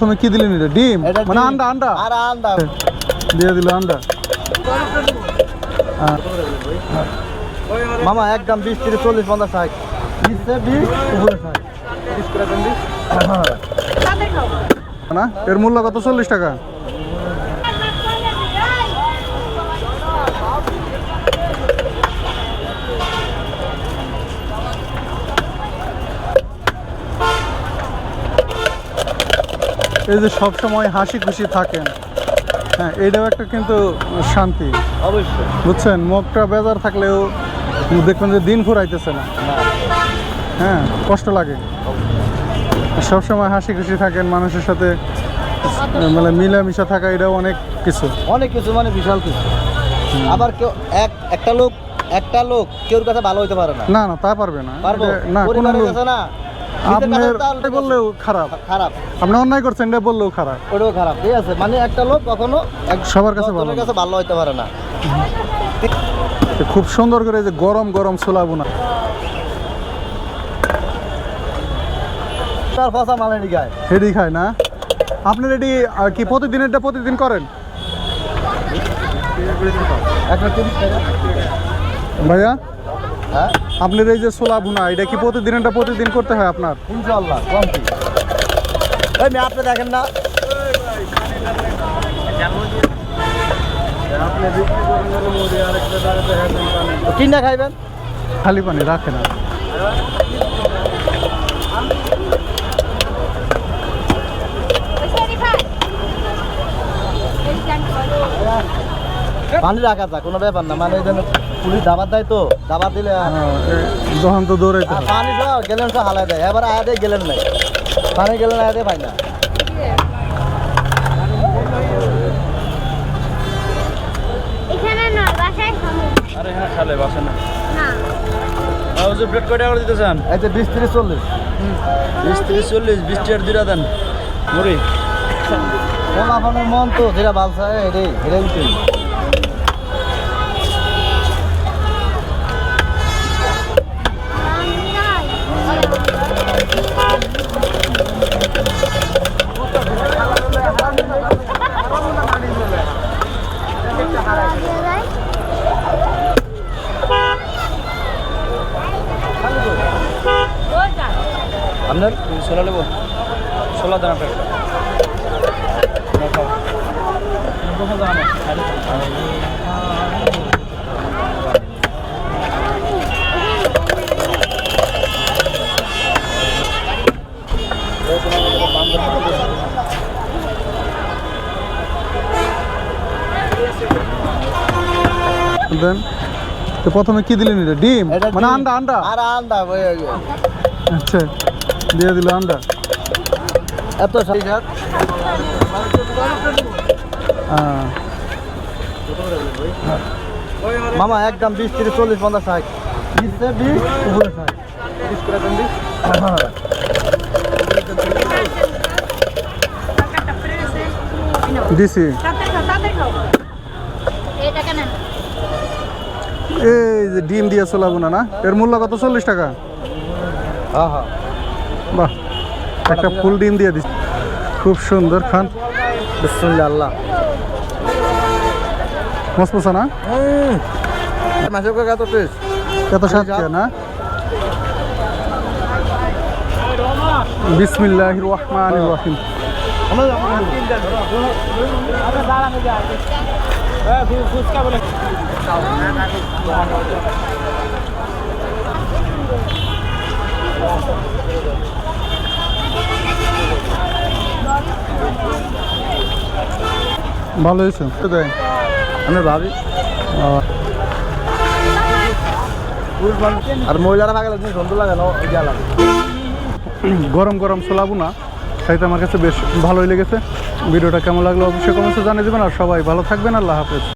তুমি কি দিলেন এটা? ডিম? মানে ডিম। আন্ডা আন্ডা? আর আন্ডা। দিয়ে দিল আন্ডা। মামা একদম বিশ তিরিশ চল্লিশ পঞ্চাশ ষাট। বিশে বিশ। উপরে ষাট। বিশ করে দেন বিশ। না এর মূল্য কত? চল্লিশ টাকা। এই যে সব সময় হাসি খুশি থাকেন। হ্যাঁ এইটাও একটা কিন্তু শান্তি। অবশ্যই। বুঝছেন? মুখটা বেজার থাকলেও দেখবেন যে দিন ফুরাইতেছে না। হ্যাঁ কষ্ট লাগে। সবসময় হাসি খুশি থাকেন মানুষের সাথে মানে মিলামিশা থাকা এটাও অনেক কিছু। অনেক কিছু মানে বিশাল কিছু। আবার কেউ এক একটা লোক একটা লোক কেউর কাছে ভালো হইতে পারে না। না না তা পারবে না। পারব? না কোনো লোক না। আপনার বললেও খারাপ। খারাপ। আপনি অন্যায় করছেন এটা বললেও খারাপ। ওটাও খারাপ ঠিক আছে? মানে একটা লোক কখনো সবার কাছে ভালো। কাছে ভালো হইতে পারে না। খুব সুন্দর করে যে গরম গরম ছোলা বোনা। তার ফসা মালেনি গায়ে হেডি খায় না? আপনার এটি কি প্রতিদিন এটা প্রতিদিন করেন ভাইয়া? হ্যাঁ? আপনার এই যে ছোলা ভুনা এটা কি প্রতিদিন এটা প্রতিদিন করতে হয় আপনার? ইনশাল্লাহ এই মেয়ে আপনি দেখেন না। কিনা খাইবেন? খালি পানি রাখে না পানি রাখা যা কোনো ব্যাপার না। মানে পুলিশ দাবার দেয় তো দাবার দিলে আর- হ্যাঁ, যখন তো দৌড়াইতে পানি গেলেন সব হালাই দেয়। এবার আয়াতে গেলেন নাই। পানি পাই না এখানে না বাসায় খাব। আরে হ্যাঁ খালে বাসে না? না। হাউজে প্লেট কয়টা করে দিতে চান এই যে বিশ তিরিশ চল্লিশ। বিশ তিরিশ চল্লিশ বিশ টিয়ার দুইটা দেন। মুড়ি। কোন আপনার মন তো যেটা বালসা এটাই আপনার? ছোলা নেব। ছোলা দেন আপনার দেন। তো প্রথমে কি দিলেন এটা? ডিম? মানে আন্ডা আন্ডা? আর। আচ্ছা। দিয়ে দিল আন্ডা এত সারি মামা একদম বিশ তিরিশ চল্লিশ পঞ্চাশ ষাট। বিশে বিশ উপরে ষাট। বিশ করে দেন বিশ। দিছি। এই যে ডিম দিয়ে ছোলা বোনা না? এর মূল্য কত? চল্লিশ টাকা। হ্যাঁ হ্যাঁ বাহ একটা ফুল ডিম দিয়ে দিচ্ছি খুব সুন্দর খান। বিসমুল্লাহ। আল্লাহ মসমসা না মাসের কাকা এত টেস্ট এত সাথে না বিসমিল্লাহ রহমান রহিম। ভালো হয়েছে? আমি ভাবি। আর মহিলারা ভাগে লাগছে লাগে না গরম গরম চলাবো না খাইতে আমার কাছে বেশ ভালোই লেগেছে। ভিডিওটা কেমন লাগল অবশ্যই কমেন্টে জানিয়ে দেবেন আর সবাই ভালো থাকবেন আল্লাহ হাফেজ।